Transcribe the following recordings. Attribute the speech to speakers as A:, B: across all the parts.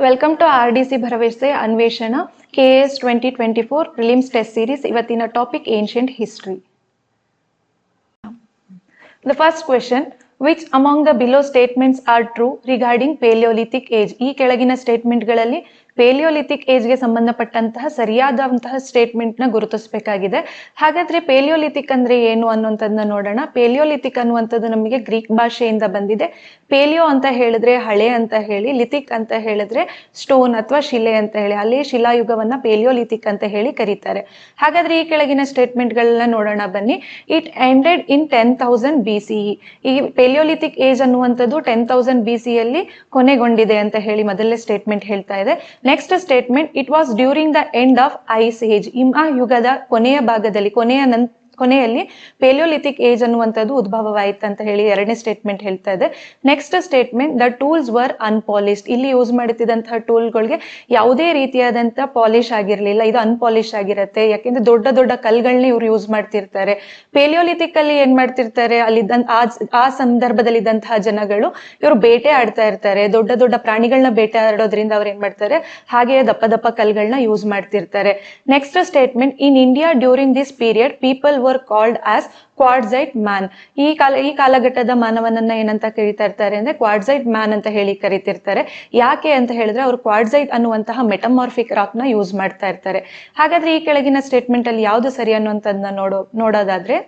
A: Welcome to R D C ಭರವಸೆ ಅನ್ವೇಷಣ K S twenty twenty four films test series ಇವತ್ತಿನ topic ancient history the first question which among the below statements are true regarding paleolithic age ಈ ಕೆಳಗಿನ ಸ್ಟೇಟ್ಮೆಂಟ್ಗಳಲ್ಲಿ Palaeolithic ಏಜ್ಗೆ ಸಂಬಂಧಪಟ್ಟಂತಹ ಸರಿಯಾದಂತಹ ಸ್ಟೇಟ್ಮೆಂಟ್ನ ಗುರುತಿಸಬೇಕಾಗಿದೆ. ಹಾಗಾದ್ರೆ Palaeolithic ಅಂದ್ರೆ ಏನು ಅನ್ನುವಂಥದ್ದನ್ನ ನೋಡೋಣ. ಪೇಲಿಯೋಲಿಥಿಕ್ ಅನ್ನುವಂಥದ್ದು ನಮಗೆ ಗ್ರೀಕ್ ಭಾಷೆಯಿಂದ ಬಂದಿದೆ. ಪೇಲಿಯೋ ಅಂತ ಹೇಳಿದ್ರೆ ಹಳೆ ಅಂತ ಹೇಳಿ ಲಿಥಿಕ್ ಅಂತ ಹೇಳಿದ್ರೆ ಸ್ಟೋನ್ ಅಥವಾ ಶಿಲೆ ಅಂತ ಹೇಳಿ, ಅಲ್ಲಿ ಶಿಲಾಯುಗವನ್ನ ಪೇಲಿಯೋಲಿಥಿಕ್ ಅಂತ ಹೇಳಿ ಕರೀತಾರೆ. ಹಾಗಾದ್ರೆ ಈ ಕೆಳಗಿನ ಸ್ಟೇಟ್ಮೆಂಟ್ಗಳನ್ನ ನೋಡೋಣ ಬನ್ನಿ. It ended in ten thousand B C ಈ ಪೇಲಿಯೋಲಿಥಿಕ್ ಏಜ್ ಅನ್ನುವಂಥದ್ದು ಟೆನ್ ತೌಸಂಡ್ ಬಿ ಸಿ ಯಲ್ಲಿ ಕೊನೆಗೊಂಡಿದೆ ಅಂತ ಹೇಳಿ ಮೊದಲೇ ಸ್ಟೇಟ್ಮೆಂಟ್ ಹೇಳ್ತಾ ಇದೆ. Next statement it was during the end of ice age ಹಿಮ ಯುಗದ ಕೊನೆಯ ಭಾಗದಲ್ಲಿ, ಕೊನೆಯ ನಂ ಕೊನೆಯಲ್ಲಿ ಪೇಲಿಯೋಲಿಥಿಕ್ ಏಜ್ ಅನ್ನುವಂಥದ್ದು ಉದ್ಭವವಾಯಿತು ಅಂತ ಹೇಳಿ ಎರಡನೇ ಸ್ಟೇಟ್ಮೆಂಟ್ ಹೇಳ್ತಾ ಇದೆ. Next statement the tools were unpolished ಇಲ್ಲಿ ಯೂಸ್ ಮಾಡುತ್ತಿದ್ದಂತಹ ಟೂಲ್ಗಳಿಗೆ ಯಾವುದೇ ರೀತಿಯಾದಂತಹ ಪಾಲಿಶ್ ಆಗಿರಲಿಲ್ಲ. ಇದು ಅನ್ಪಾಲಿಶ್ ಆಗಿರುತ್ತೆ. ಯಾಕೆಂದ್ರೆ ದೊಡ್ಡ ದೊಡ್ಡ ಕಲ್ಗಳನ್ನ ಇವ್ರು ಯೂಸ್ ಮಾಡ್ತಿರ್ತಾರೆ. ಪೇಲಿಯೋಲಿಥಿಕ್ ಅಲ್ಲಿ ಏನ್ ಮಾಡ್ತಿರ್ತಾರೆ? ಅಲ್ಲಿ ಆ ಸಂದರ್ಭದಲ್ಲಿ ಇದ್ದಂತಹ ಜನಗಳು ಇವರು ಬೇಟೆ ಆಡ್ತಾ ಇರ್ತಾರೆ. ದೊಡ್ಡ ದೊಡ್ಡ ಪ್ರಾಣಿಗಳನ್ನ ಬೇಟೆ ಆಡೋದ್ರಿಂದ ಅವ್ರು ಏನ್ ಮಾಡ್ತಾರೆ? ಹಾಗೆಯೇ ದಪ್ಪ ದಪ್ಪ ಕಲ್ಗಳನ್ನ ಯೂಸ್ ಮಾಡ್ತಿರ್ತಾರೆ. Next statement in India during this period people were called as quartzite man ಈ ಕಾಲ, ಈ ಕಾಲಘಟ್ಟದ ಮಾನವನನ್ನ ಏನಂತ ಕರೀತಾ ಇರ್ತಾರೆ ಅಂದ್ರೆ ಕ್ವಾಡ್ಸೈಟ್ ಮ್ಯಾನ್ ಅಂತ ಹೇಳಿ ಕರಿತಿರ್ತಾರೆ. ಯಾಕೆ ಅಂತ ಹೇಳಿದ್ರೆ ಅವರು ಕ್ವಾಡ್ಸೈಟ್ ಅನ್ನುವಂತಹ ಮೆಟಮಾರ್ಫಿಕ್ ರಾಕ್ನ ಯೂಸ್ ಮಾಡ್ತಾ ಇರ್ತಾರೆ. ಹಾಗಾದ್ರೆ ಈ ಕೆಳಗಿನ ಸ್ಟೇಟ್ಮೆಂಟ್ ಅಲ್ಲಿ ಯಾವ್ದು ಸರಿ ಅನ್ನುವಂಥದ್ದನ್ನ ನೋಡೋ, ನೋಡೋದಾದ್ರೆ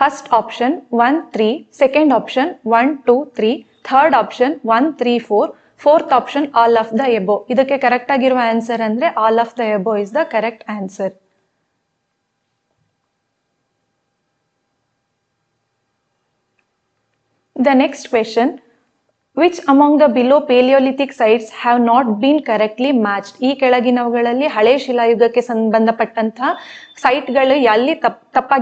A: first option one three second option one two three third option one three four fourth option all of the above ಇದಕ್ಕೆ ಕರೆಕ್ಟ್ ಆಗಿರುವ ಆನ್ಸರ್ ಅಂದ್ರೆ all of the above is the correct answer the next question which among the below paleolithic sites have not been correctly matched ಈ ಕೆಳಗಿನವುಗಳಲ್ಲಿ ಹಳೆ ಶಿಲಾಯುಗಕ್ಕೆ ಸಂಬಂಧಪಟ್ಟಂತಹ ಸೈಟ್ಗಳು ಎಲ್ಲಿ ತಪ್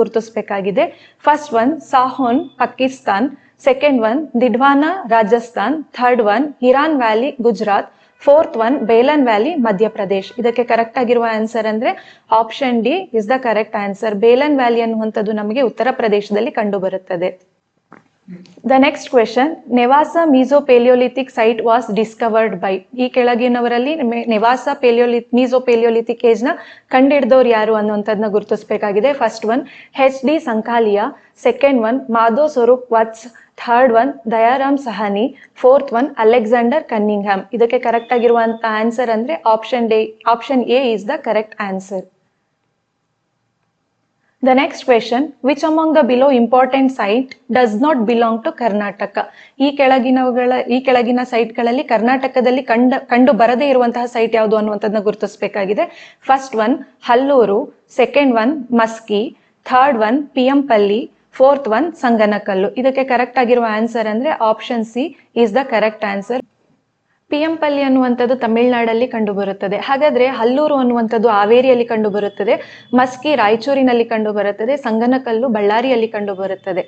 A: ಗುರುತಿಸಬೇಕಾಗಿದೆ. First one Sohan Pakistan second one Didwana Rajasthan third one Hiran valley Gujarat fourth one Belan valley Madhya Pradesh ಇದಕ್ಕೆ correct ಆಗಿರುವ ಆನ್ಸರ್ ಅಂದ್ರೆ option D is the correct answer Belan valley ಅನ್ನುವಂಥದ್ದು ನಮಗೆ ಉತ್ತರ ಪ್ರದೇಶದಲ್ಲಿ ಕಂಡು ಬರುತ್ತದೆ the next question Nevasa meso paleolithic site was discovered by ಈ ಕೆಳಗಿನವರಲ್ಲಿ ನೆವಾಸ ಪೇಲಿಯೋಲಿ ಮೀಸೋ ಪೇಲಿಯೋಲಿಥಿಕ್ ಏಜ್ನ ಕಂಡಿಡ್ದವ್ರು ಯಾರು ಅನ್ನುವಂಥದ್ನ ಗುರುತಿಸಬೇಕಾಗಿದೆ. First one H D Sankalia second one Madho Swarup Vats third one Dayaram Sahni fourth one Alexander Cunningham ಇದಕ್ಕೆ ಕರೆಕ್ಟ್ ಆಗಿರುವಂತಹ answer ಅಂದ್ರೆ option D option A is the correct answer The next question, which among the below important site does not belong to Karnataka ಈ ಕೆಳಗಿನವುಗಳ ಈ ಕೆಳಗಿನ ಸೈಟ್ಗಳಲ್ಲಿ ಕರ್ನಾಟಕದಲ್ಲಿ ಕಂಡ ಕಂಡು ಬರದೇ ಇರುವಂತಹ ಸೈಟ್ ಯಾವುದು ಅನ್ನುವಂಥದ್ದನ್ನ ಗುರುತಿಸಬೇಕಾಗಿದೆ. First one Hallur second one Maski third one Piyampalli fourth one Sanganakallu ಇದಕ್ಕೆ ಕರೆಕ್ಟ್ ಆಗಿರುವ ಆನ್ಸರ್ ಅಂದ್ರೆ option C is the correct answer Piyampalli ಅನ್ನುವಂಥದ್ದು ತಮಿಳುನಾಡಲ್ಲಿ ಕಂಡು ಬರುತ್ತದೆ ಹಾಗಾದ್ರೆ ಹಲ್ಲೂರು ಅನ್ನುವಂಥದ್ದು ಹಾವೇರಿಯಲ್ಲಿ ಕಂಡು ಬರುತ್ತದೆ ಮಸ್ಕಿ ರಾಯಚೂರಿನಲ್ಲಿ ಕಂಡು ಬರುತ್ತದೆ ಸಂಗನಕಲ್ಲು ಬಳ್ಳಾರಿಯಲ್ಲಿ ಕಂಡು ಬರುತ್ತದೆ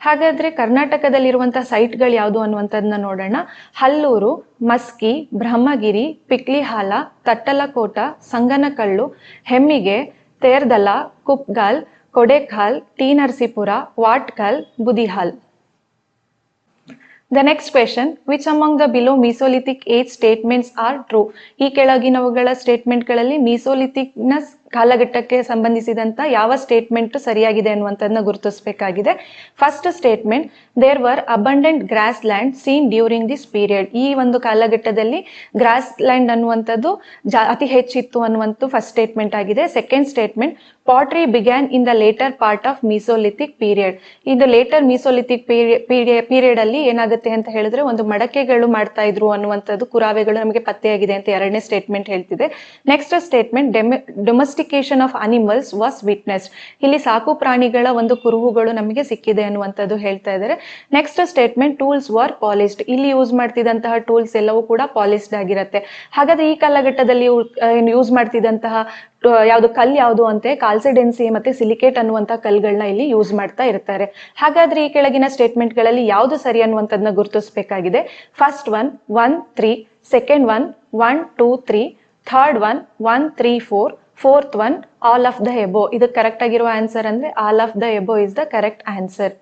A: ಹಾಗಾದ್ರೆ ಕರ್ನಾಟಕದಲ್ಲಿರುವಂತಹ ಸೈಟ್ಗಳು ಯಾವುದು ಅನ್ನುವಂಥದ್ದನ್ನ ನೋಡೋಣ. Hallur, Maski, Brahmagiri, Piklihal, Tattalakota, Sanganakallu, Hemmige, Terdal, Kupgal Kodekal T Narasipur, Watgal, Budihal. The next question which among the below mesolithic age statements are true ಈ ಕೆಳಗಿನವುಗಳ ಸ್ಟೇಟ್ಮೆಂಟ್ಗಳಲ್ಲಿ ಮೀಸೋಲಿಥಿಕ್ನ ಕಾಲಘಟ್ಟಕ್ಕೆ ಸಂಬಂಧಿಸಿದಂತ ಯಾವ ಸ್ಟೇಟ್ಮೆಂಟ್ ಸರಿಯಾಗಿದೆ ಅನ್ನುವಂಥದ್ದನ್ನ ಗುರುತಿಸಬೇಕಾಗಿದೆ. First statement there were abundant grass land seen during this period ಈ ಒಂದು ಕಾಲಘಟ್ಟದಲ್ಲಿ grass land ಅನ್ನುವಂಥದ್ದು ಅತಿ ಹೆಚ್ಚಿತ್ತು ಅನ್ನುವಂಥ ಫಸ್ಟ್ ಸ್ಟೇಟ್ಮೆಂಟ್ ಆಗಿದೆ. Second statement pottery began in the later part of mesolithic period ಇದು ಲೇಟರ್ ಮೀಸೋಲಿಥಿಕ್ ಪೀರಿಯಡ್ ಅಲ್ಲಿ ಏನಾಗುತ್ತೆ ಅಂತ ಹೇಳಿದ್ರೆ ಒಂದು ಮಡಕೆಗಳು ಮಾಡ್ತಾ ಇದ್ರು ಅನ್ನುವಂಥದ್ದು ಕುರಾವೆಗಳು ನಮಗೆ ಪತ್ತೆಯಾಗಿದೆ ಅಂತ ಎರಡನೇ statement ಹೇಳ್ತಿದೆ. Next statement domestication of animals was witness ಇಲ್ಲಿ ಸಾಕು ಪ್ರಾಣಿಗಳ ಒಂದು ಕುರುಹುಗಳು ನಮಗೆ ಸಿಕ್ಕಿದೆ ಅನ್ನುವಂಥದ್ದು ಹೇಳ್ತಾ ಇದ್ದಾರೆ. Next statement tools were polished ಇಲ್ಲಿ ಯೂಸ್ ಮಾಡ್ತಿದ್ದಂತಹ ಟೂಲ್ಸ್ ಎಲ್ಲವೂ ಕೂಡ ಪಾಲಿಸ್ಡ್ ಆಗಿರುತ್ತೆ. ಹಾಗಾದ್ರೆ ಈ ಕಾಲಘಟ್ಟದಲ್ಲಿ ಯೂಸ್ ಮಾಡ್ತಿದ್ದಂತಹ ಯಾವುದು ಕಲ್ ಯಾವುದು ಅಂತ ಕಾಲ್ಸಿಡೆನ್ಸಿ ಮತ್ತೆ ಸಿಲಿಕೇಟ್ ಅನ್ನುವಂತಹ ಕಲ್ಗಳನ್ನ ಇಲ್ಲಿ ಯೂಸ್ ಮಾಡ್ತಾ ಇರ್ತಾರೆ. ಹಾಗಾದ್ರೆ ಈ ಕೆಳಗಿನ ಸ್ಟೇಟ್ಮೆಂಟ್ಗಳಲ್ಲಿ ಯಾವುದು ಸರಿ ಅನ್ನುವಂಥದ್ದನ್ನ ಗುರುತಿಸಬೇಕಾಗಿದೆ. First one one three second one one two three third one one three four fourth one all of the above ಇದು ಕರೆಕ್ಟ್ ಆಗಿರುವ ಆನ್ಸರ್ ಅಂದ್ರೆ all of the above is the correct answer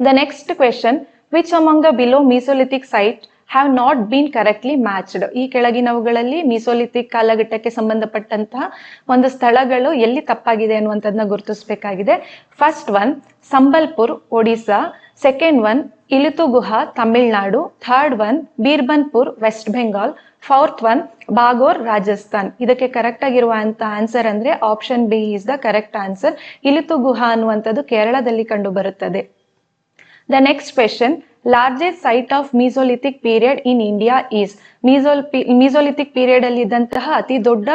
A: the next question which among the below mesolithic site have not been correctly matched ಈ ಕೆಳಗಿನವುಗಳಲ್ಲಿ ಮೀಸೋಲಿಥಿಕ್ ಕಾಲಘಟ್ಟಕ್ಕೆ ಸಂಬಂಧಪಟ್ಟಂತಹ ಒಂದು ಸ್ಥಳಗಳು ಎಲ್ಲಿ ತಪ್ಪಾಗಿದೆ ಅನ್ನುವಂಥದ್ದನ್ನ ಗುರುತಿಸಬೇಕಾಗಿದೆ. First one Sambalpur Odisha second one Ilituguha Tamil Nadu third one Birbhanpur west Bengal fourth one Bagor Rajasthan ಇದಕ್ಕೆ correct ಆಗಿರುವಂತ ಆನ್ಸರ್ ಅಂದ್ರೆ option B is the correct answer Ilituguha ಅನ್ನುವಂಥದ್ದು ಕೇರಳದಲ್ಲಿ ಕಂಡು ಬರುತ್ತದೆ. The next question largest site of mesolithic period in India is ಮೀಸೋಲ್ mesolithic period ಅಲ್ಲಿ ಇದ್ದಂತಹ ಅತಿ ದೊಡ್ಡ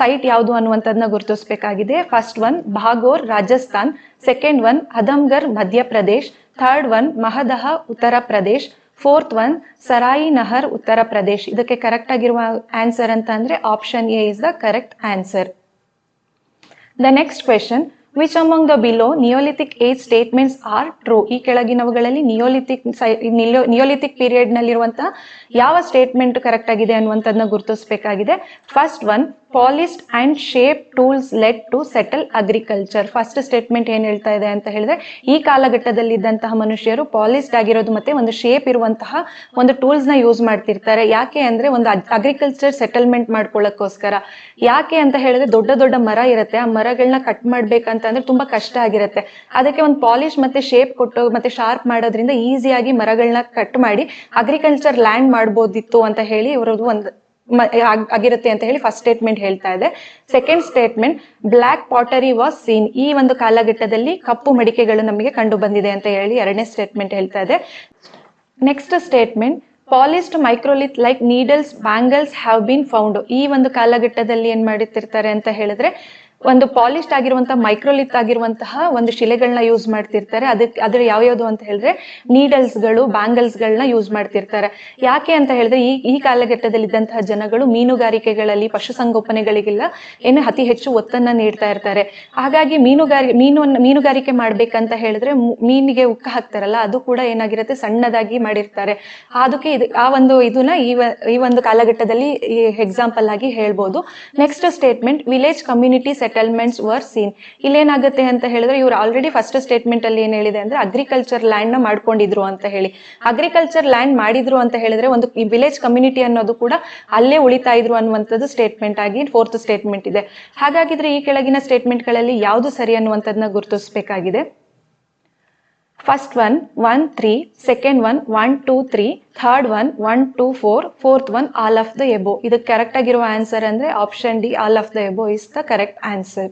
A: ಸೈಟ್ ಯಾವುದು ಅನ್ನುವಂಥದ್ದನ್ನ ಗುರುತಿಸಬೇಕಾಗಿದೆ. First one Bagor Rajasthan second one Adamgarh Madhya Pradesh third one Mahadaha Uttar Pradesh fourth one Sarai Nahar Uttar Pradesh ಇದಕ್ಕೆ correct ಆಗಿರುವ answer ಅಂತ ಅಂದ್ರೆ option A is the correct answer the next question which among the below neolithic age statements are true ಈ ಕೆಳಗಿನವುಗಳಲ್ಲಿ Neolithic Neolithic period ನಲ್ಲಿರುವಂತಹ ಯಾವ statement correct ಆಗಿದೆ ಅನ್ನುವಂಥದ್ನ ಗುರುತಿಸಬೇಕಾಗಿದೆ. First one polished and shape tools let to settle agriculture first statement ಏನ್ ಹೇಳ್ತಾ ಇದೆ ಅಂತ ಹೇಳಿದ್ರೆ, ಈ ಕಾಲಘಟ್ಟದಲ್ಲಿ ಇದ್ದಂತಹ ಮನುಷ್ಯರು ಪಾಲಿಸ್ಡ್ ಆಗಿರೋದು ಮತ್ತೆ ಒಂದು ಶೇಪ್ ಇರುವಂತಹ ಒಂದು ಟೂಲ್ಸ್ನ ಯೂಸ್ ಮಾಡ್ತಿರ್ತಾರೆ. ಯಾಕೆ ಅಂದ್ರೆ ಒಂದು ಅಗ್ರಿಕಲ್ಚರ್ ಸೆಟಲ್ಮೆಂಟ್ ಮಾಡ್ಕೊಳ್ಳೋಕ್ಕೋಸ್ಕರ. ಯಾಕೆ ಅಂತ ಹೇಳಿದ್ರೆ ದೊಡ್ಡ ದೊಡ್ಡ ಮರ ಇರುತ್ತೆ. ಆ ಮರಗಳನ್ನ ಕಟ್ ಮಾಡ್ಬೇಕಂತಂದ್ರೆ ತುಂಬಾ ಕಷ್ಟ ಆಗಿರುತ್ತೆ. ಅದಕ್ಕೆ ಒಂದು ಪಾಲಿಶ್ ಮತ್ತೆ ಶೇಪ್ ಕೊಟ್ಟು ಮತ್ತೆ ಶಾರ್ಪ್ ಮಾಡೋದ್ರಿಂದ ಈಸಿಯಾಗಿ ಮರಗಳನ್ನ ಕಟ್ ಮಾಡಿ ಅಗ್ರಿಕಲ್ಚರ್ ಲ್ಯಾಂಡ್ ಮಾಡ್ಬೋದಿತ್ತು ಅಂತ ಹೇಳಿ ಇವ್ರದ್ದು ಒಂದು ಆಗಿರುತ್ತೆ ಅಂತ ಹೇಳಿ ಫಸ್ಟ್ ಸ್ಟೇಟ್ಮೆಂಟ್ ಹೇಳ್ತಾ ಇದೆ. Second statement black pottery was seen ಈ ಒಂದು ಕಾಲಘಟ್ಟದಲ್ಲಿ ಕಪ್ಪು ಮಡಿಕೆಗಳು ನಮಗೆ ಕಂಡು ಬಂದಿದೆ ಅಂತ ಹೇಳಿ ಎರಡನೇ ಸ್ಟೇಟ್ಮೆಂಟ್ ಹೇಳ್ತಾ ಇದೆ. Next statement polished microlith like needles bangles have been found ಈ ಒಂದು ಕಾಲಘಟ್ಟದಲ್ಲಿ ಏನ್ ಮಾಡುತ್ತಿರ್ತಾರೆ ಅಂತ ಹೇಳಿದ್ರೆ ಒಂದು ಪಾಲಿಶ್ ಆಗಿರುವಂತಹ ಮೈಕ್ರೋಲಿತ್ ಆಗಿರುವಂತಹ ಒಂದು ಶಿಲೆಗಳನ್ನ ಯೂಸ್ ಮಾಡ್ತಿರ್ತಾರೆ. ಅದಕ್ಕೆ ಅದ್ರ ಯಾವ್ಯಾವ್ದು ಅಂತ ಹೇಳಿದ್ರೆ ನೀಡಲ್ಸ್ಗಳು ಬ್ಯಾಂಗಲ್ಸ್ ಗಳನ್ನ ಯೂಸ್ ಮಾಡ್ತಿರ್ತಾರೆ. ಯಾಕೆ ಅಂತ ಹೇಳಿದ್ರೆ ಈ ಈ ಕಾಲಘಟ್ಟದಲ್ಲಿ ಇದ್ದಂತಹ ಜನಗಳು ಮೀನುಗಾರಿಕೆಗಳಲ್ಲಿ, ಪಶುಸಂಗೋಪನೆಗಳಿಗೆಲ್ಲ ಏನು ಅತಿ ಹೆಚ್ಚು ಒತ್ತನ್ನ ನೀಡ್ತಾ ಇರ್ತಾರೆ. ಹಾಗಾಗಿ ಮೀನುಗಾರಿ ಮೀನು ಮೀನುಗಾರಿಕೆ ಮಾಡ್ಬೇಕಂತ ಹೇಳಿದ್ರೆ ಮೀನಿಗೆ ಉಕ್ಕ ಹಾಕ್ತಾರಲ್ಲ, ಅದು ಕೂಡ ಏನಾಗಿರುತ್ತೆ, ಸಣ್ಣದಾಗಿ ಮಾಡಿರ್ತಾರೆ. ಅದಕ್ಕೆ ಇದು, ಆ ಒಂದು ಇದನ್ನ ಈ ಈ ಒಂದು ಕಾಲಘಟ್ಟದಲ್ಲಿ ಎಕ್ಸಾಂಪಲ್ ಆಗಿ ಹೇಳ್ಬೋದು. Next statement village community settlements were seen ಇಲ್ಲೇನಾಗುತ್ತೆ ಅಂತ ಹೇಳಿದ್ರೆ ಇವ್ರು ಆಲ್ರೆಡಿ ಫಸ್ಟ್ ಸ್ಟೇಟ್ಮೆಂಟ್ ಅಲ್ಲಿ ಏನ್ ಹೇಳಿದೆ ಅಂದ್ರೆ ಅಗ್ರಿಕಲ್ಚರ್ ಲ್ಯಾಂಡ್ನ ಮಾಡ್ಕೊಂಡಿದ್ರು ಅಂತ ಹೇಳಿ. ಅಗ್ರಿಕಲ್ಚರ್ ಲ್ಯಾಂಡ್ ಮಾಡಿದ್ರು ಅಂತ ಹೇಳಿದ್ರೆ ಒಂದು ವಿಲೇಜ್ ಕಮ್ಯುನಿಟಿ ಅನ್ನೋದು ಕೂಡ ಅಲ್ಲೇ ಉಳಿತಾ ಇದ್ರು ಅನ್ನುವಂಥದ್ದು ಸ್ಟೇಟ್ಮೆಂಟ್ ಆಗಿ ಫೋರ್ತ್ ಸ್ಟೇಟ್ಮೆಂಟ್ ಇದೆ. ಹಾಗಾಗಿದ್ರೆ ಈ ಕೆಳಗಿನ ಸ್ಟೇಟ್ಮೆಂಟ್ಗಳಲ್ಲಿ ಯಾವುದು ಸರಿ ಅನ್ನುವಂಥದ್ದನ್ನ ಗುರುತಿಸಬೇಕಾಗಿದೆ? First one one three second one one two three third one one two four fourth one all of the above ಇದಕ್ಕೆ ಕರೆಕ್ಟ್ ಆಗಿರುವ ಆನ್ಸರ್ ಅಂದ್ರೆ option D all of the above is the correct answer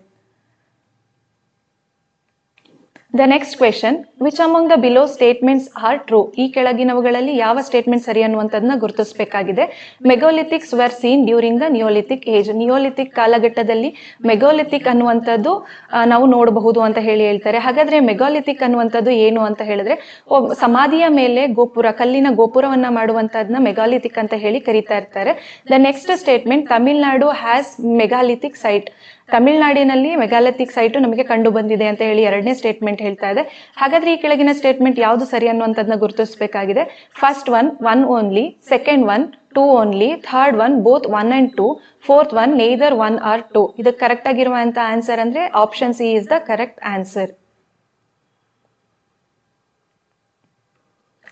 A: the next question which among the below statements are true ಈ ಕೆಳಗಿನವುಗಳಲ್ಲಿ ಯಾವ statement ಸರಿ ಅನ್ನುವಂಥದ್ದನ್ನ ಗುರುತಿಸಬೇಕಾಗಿದೆ. Megalithics were seen during the neolithic age neolithic ಕಾಲಘಟ್ಟದಲ್ಲಿ megalithic ಅನ್ನುವಂಥದ್ದು ನಾವು ನೋಡಬಹುದು ಅಂತ ಹೇಳಿ ಹೇಳ್ತಾರೆ. ಹಾಗಾದ್ರೆ ಮೆಗೋಲಿಥಿಕ್ ಅನ್ನುವಂಥದ್ದು ಏನು ಅಂತ ಹೇಳಿದ್ರೆ ಸಮಾಧಿಯ ಮೇಲೆ ಗೋಪುರ, ಕಲ್ಲಿನ ಗೋಪುರವನ್ನ ಮಾಡುವಂತಹದ್ನ ಮೆಗಾಲಿಥಿಕ್ ಅಂತ ಹೇಳಿ ಕರೀತಾ ಇರ್ತಾರೆ. The next statement Tamil Nadu has megalithic site ತಮಿಳ್ನಾಡಿನಲ್ಲಿ megalithic site ನಮಗೆ ಕಂಡು ಬಂದಿದೆ ಅಂತ ಹೇಳಿ ಎರಡನೇ ಸ್ಟೇಟ್ಮೆಂಟ್ ಹೇಳ್ತಾ ಇದೆ. ಹಾಗಾದ್ರೆ ಈ ಕೆಳಗಿನ ಸ್ಟೇಟ್ಮೆಂಟ್ ಯಾವುದು ಸರಿ ಅನ್ನುವಂಥದ್ದನ್ನ ಗುರುತಿಸಬೇಕಾಗಿದೆ. First one one only second one two only third one both one and two fourth one neither one or two ಇದಕ್ಕೆ ಕರೆಕ್ಟ್ ಆಗಿರುವಂತಹ ಆನ್ಸರ್ ಅಂದ್ರೆ option C is the correct answer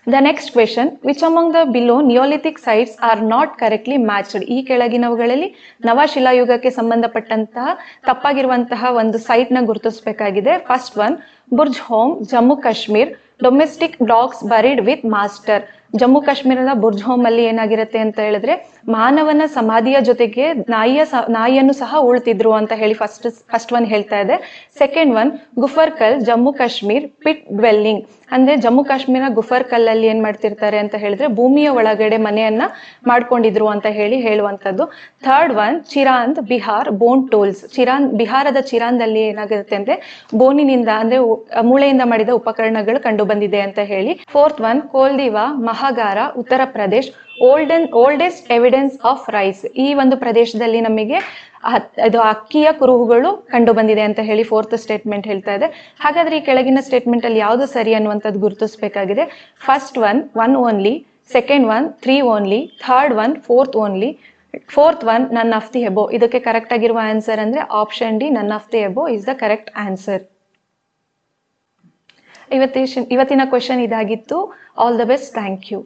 A: the next question which among the below neolithic sites are not correctly matched ಈ ಕೆಳಗಿನವುಗಳಲ್ಲಿ ನವಶಿಲಾಯುಗಕ್ಕೆ ಸಂಬಂಧಪಟ್ಟಂತಹ ತಪ್ಪಾಗಿರುವಂತಹ ಒಂದು ಸೈಟ್ನ ಗುರುತಿಸಬೇಕಾಗಿದೆ. First one Burzahom Jammu Kashmir domestic dogs buried with master Jammu ಕಾಶ್ಮೀರದ Burj home ಅಲ್ಲಿ ಏನಾಗಿರುತ್ತೆ ಅಂತ ಹೇಳಿದ್ರೆ, ಮಾನವನ ಸಮಾಧಿಯ ಜೊತೆಗೆ ನಾಯಿಯ ನಾಯಿಯನ್ನು ಸಹ ಉಳ್ತಿದ್ರು ಅಂತ ಹೇಳಿ ಫಸ್ಟ್ ಫಸ್ಟ್ ಒನ್ ಹೇಳ್ತಾ ಇದೆ. Second one Gufkral Jammu Kashmir pit dwelling ಅಂದ್ರೆ ಜಮ್ಮು ಕಾಶ್ಮೀರ ಗುಫರ್ ಕಲ್ಲಲ್ಲಿ ಏನ್ ಮಾಡ್ತಿರ್ತಾರೆ ಅಂತ ಹೇಳಿದ್ರೆ ಭೂಮಿಯ ಒಳಗಡೆ ಮನೆಯನ್ನ ಮಾಡ್ಕೊಂಡಿದ್ರು ಅಂತ ಹೇಳಿ ಹೇಳುವಂತದ್ದು third one Chirand Bihar bone tools Chirand ಬಿಹಾರದ ಚಿರಾಂದಲ್ಲಿ ಏನಾಗುತ್ತೆ ಅಂದ್ರೆ ಬೋನಿನಿಂದ ಅಂದ್ರೆ ಮೂಳೆಯಿಂದ ಮಾಡಿದ ಉಪಕರಣಗಳು ಕಂಡು ಬಂದಿದೆ ಅಂತ ಹೇಳಿ. Fourth one Koldihwa Mahagara Uttar Pradesh olden oldest evidence of rice ಈ ಒಂದು ಪ್ರದೇಶದಲ್ಲಿ ನಮಗೆ ಇದು ಅಕ್ಕಿಯ ಕುರುಹುಗಳು ಕಂಡು ಬಂದಿದೆ ಅಂತ ಹೇಳಿ ಫೋರ್ತ್ ಸ್ಟೇಟ್ಮೆಂಟ್ ಹೇಳ್ತಾ ಇದೆ. ಹಾಗಾದ್ರೆ ಈ ಕೆಳಗಿನ ಸ್ಟೇಟ್ಮೆಂಟ್ ಅಲ್ಲಿ ಯಾವುದು ಸರಿ ಅನ್ನುವಂಥದ್ದು ಗುರುತಿಸಬೇಕಾಗಿದೆ. First one one only second one three only third one fourth only fourth one none of the above ಇದಕ್ಕೆ ಕರೆಕ್ಟ್ ಆಗಿರುವ ಆನ್ಸರ್ ಅಂದ್ರೆ option D none of the above is the correct answer ಇವತ್ತಿನ question ಇದಾಗಿತ್ತು. All the best thank you